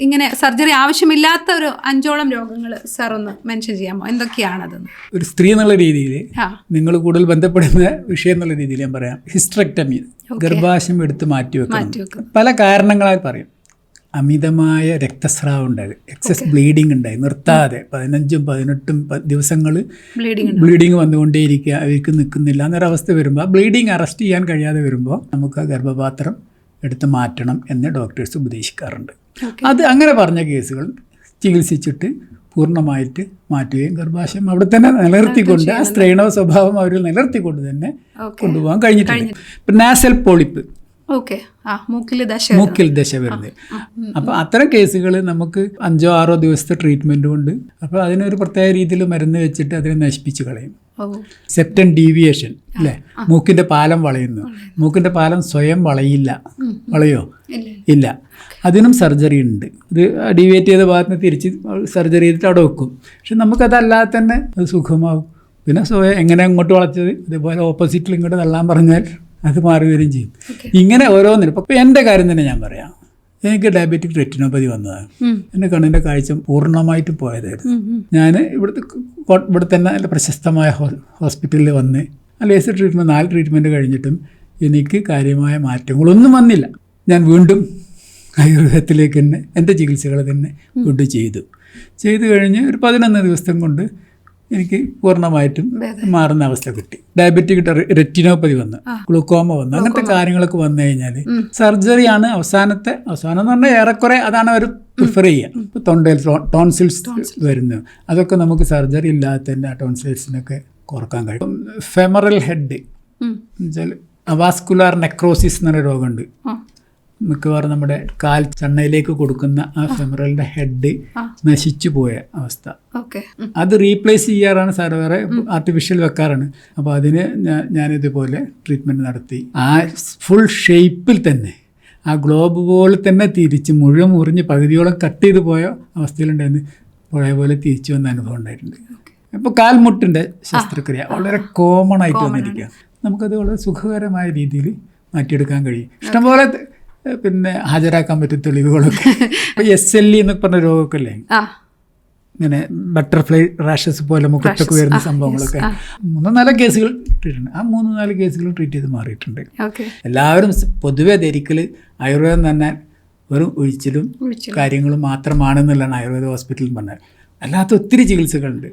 ഇങ്ങനെ സർജറി ആവശ്യമില്ലാത്ത ഒരു അഞ്ചോളം രോഗങ്ങൾ സാർ ഒന്ന് മെൻഷൻ ചെയ്യാമോ? എന്തൊക്കെയാണതെന്ന്? ഒരു സ്ത്രീ എന്നുള്ള രീതിയിൽ നിങ്ങൾ കൂടുതൽ ബന്ധപ്പെടുന്ന വിഷയം എന്നുള്ള രീതിയിൽ ഞാൻ പറയാം. ഹിസ്ട്രക്ടമി ഗർഭാശയം എടുത്ത് മാറ്റിവെക്കും. പല കാരണങ്ങളായി പറയും. അമിതമായ രക്തസ്രാവം ഉണ്ടായി എക്സസ് ബ്ലീഡിങ് ഉണ്ടായി നിർത്താതെ പതിനഞ്ചും പതിനെട്ടും ദിവസങ്ങൾ ബ്ലീഡിങ് വന്നുകൊണ്ടേയിരിക്കുക. അവർക്ക് നിൽക്കുന്നില്ല എന്നൊരവസ്ഥ വരുമ്പോൾ ബ്ലീഡിങ് അറസ്റ്റ് ചെയ്യാൻ കഴിയാതെ വരുമ്പോൾ നമുക്ക് ഗർഭപാത്രം എടുത്ത് മാറ്റണം എന്ന് ഡോക്ടേഴ്സ് ഉപദേശിക്കാറുണ്ട്. അത് അങ്ങനെ പറഞ്ഞ കേസുകൾ ചികിത്സിച്ചിട്ട് പൂർണമായിട്ട് മാറ്റുകയും ഗർഭാശയം അവിടെ തന്നെ നിലനിർത്തിക്കൊണ്ട് ആ സ്ത്രീണവ സ്വഭാവം അവരിൽ നിലനിർത്തിക്കൊണ്ട് തന്നെ കൊണ്ടുപോകാൻ കഴിഞ്ഞിട്ടുണ്ട്. ഇപ്പം നാസൽ പൊളിപ്പ് ദശ മൂക്കിൽ ദശ വരുന്നത്. അപ്പോൾ അത്തരം കേസുകൾ നമുക്ക് അഞ്ചോ ആറോ ദിവസത്തെ ട്രീറ്റ്മെന്റ് ഉണ്ട് അപ്പോൾ അതിനൊരു പ്രത്യേക രീതിയിൽ മരുന്ന് വെച്ചിട്ട് അതിനെ നശിപ്പിച്ച് കളയും. സെപ്റ്റൻ ഡീവിയേഷൻ അല്ലേ മൂക്കിന്റെ പാലം വളയുന്നു. മൂക്കിന്റെ പാലം സ്വയം വളയില്ല. വളയോ? ഇല്ല അതിനും സർജറി ഉണ്ട്. ഇത് ഡീവിയേറ്റ് ചെയ്ത ഭാഗത്ത് തിരിച്ച് സർജറി ചെയ്തിട്ട് അവിടെ വെക്കും. പക്ഷെ നമുക്കതല്ലാതെ തന്നെ അത് സുഖമാവും. പിന്നെ സ്വയം എങ്ങനെ അങ്ങോട്ട് വളച്ചത്? ഇതുപോലെ ഓപ്പോസിറ്റിൽ ഇങ്ങോട്ട് തള്ളാൻ പറഞ്ഞാൽ അത് മാറി വരികയും ചെയ്യും ഇങ്ങനെ ഓരോന്നിനും. ഇപ്പം എന്റെ കാര്യം തന്നെ ഞാൻ പറയാം. എനിക്ക് ഡയബറ്റിക് റെറ്റിനോപ്പതി വന്നതാണ്. എന്റെ കണ്ണിന്റെ കാഴ്ച പൂർണമായിട്ട് പോയതായിരുന്നു. ഞാൻ ഇവിടുത്തെ ഇവിടെ തന്നെ നല്ല പ്രശസ്തമായ ഹോസ്പിറ്റലിൽ വന്ന് ലേസർ ട്രീറ്റ്മെന്റ് നാല് ട്രീറ്റ്മെന്റ് കഴിഞ്ഞിട്ടും എനിക്ക് കാര്യമായ മാറ്റങ്ങളൊന്നും വന്നില്ല. ഞാൻ വീണ്ടും ആയുർവേദത്തിലേക്ക് തന്നെ എന്റെ ചികിത്സകൾ തന്നെ വീണ്ടും ചെയ്തു. ചെയ്തു കഴിഞ്ഞ് ഒരു പതിനൊന്ന് ദിവസം കൊണ്ട് എനിക്ക് പൂർണമായിട്ടും മാറുന്ന അവസ്ഥ കിട്ടി. ഡയബറ്റിക് റെറ്റിനോപ്പതി വന്ന് ഗ്ലൂക്കോമ വന്ന് അങ്ങനത്തെ കാര്യങ്ങളൊക്കെ വന്നു കഴിഞ്ഞാൽ സർജറിയാണ് അവസാനത്തെ അവസാനം എന്ന് പറഞ്ഞാൽ ഏറെക്കുറെ അതാണ് അവർ പ്രിഫർ ചെയ്യുക ഇപ്പോൾ തൊണ്ടയിൽ ടോൺസിൽസ് വരുന്നു. അതൊക്കെ നമുക്ക് സർജറി ഇല്ലാത്തതിന്റെ ആ ടോൺസിൽസിനൊക്കെ കുറയ്ക്കാൻ കഴിയും. Femoral head. എന്നുവെച്ചാൽ അവാസ്കുലാർ നെക്രോസിസ് എന്നൊരു രോഗമുണ്ട്. മിക്കവാറും നമ്മുടെ കാൽ ചണ്ണയിലേക്ക് കൊടുക്കുന്ന ആ ഫെമറലിന്റെ ഹെഡ്. നശിച്ചു പോയ അവസ്ഥ. ഓക്കെ. അത് റീപ്ലേസ് ചെയ്യാറാണ് സാർ വേറെ ആർട്ടിഫിഷ്യൽ വെക്കാറാണ്. അപ്പോൾ അതിന് ഞാനിതുപോലെ ട്രീറ്റ്മെന്റ് നടത്തി. ആ ഫുൾ ഷേപ്പിൽ തന്നെ ആ ഗ്ലോബ് പോലെ തന്നെ തിരിച്ച് മുഴുവൻ മുറിഞ്ഞ് പകുതിയോളം കട്ട് ചെയ്ത് പോയ അവസ്ഥയിലുണ്ടായിരുന്നു. പഴയ പോലെ തിരിച്ചു വന്ന അനുഭവം ഉണ്ടായിട്ടുണ്ട്. ഇപ്പോൾ കാൽമുട്ടിന്റെ ശസ്ത്രക്രിയ വളരെ കോമൺ ആയിട്ട് വന്നിരിക്കുക നമുക്കത് വളരെ സുഖകരമായ രീതിയിൽ മാറ്റിയെടുക്കാൻ കഴിയും. ഇഷ്ടംപോലെ പിന്നെ ഹാജരാക്കാൻ പറ്റും തെളിവുകളൊക്കെ. ഇപ്പോൾ എസ് എൽ ഇ എന്നൊക്കെ പറഞ്ഞ രോഗമൊക്കെ അല്ലേ ഇങ്ങനെ ബട്ടർഫ്ലൈ റാഷസ് പോലെ മുഖത്തൊക്കെ വരുന്ന സംഭവങ്ങളൊക്കെ. മൂന്നോ നാലോ കേസുകൾ ട്രീറ്റ് ആ മൂന്ന് നാല് കേസുകൾ ട്രീറ്റ് ചെയ്ത് മാറിയിട്ടുണ്ട്. എല്ലാവരും പൊതുവെ ധരിക്കൽ ആയുർവേദം തന്നെ വെറും ഒഴിച്ചിലും ഒഴിച്ചിലും. കാര്യങ്ങളും മാത്രമാണെന്നുള്ളതാണ് ആയുർവേദ ഹോസ്പിറ്റലിൽ പറഞ്ഞത്. അല്ലാത്ത ഒത്തിരി ചികിത്സകളുണ്ട്.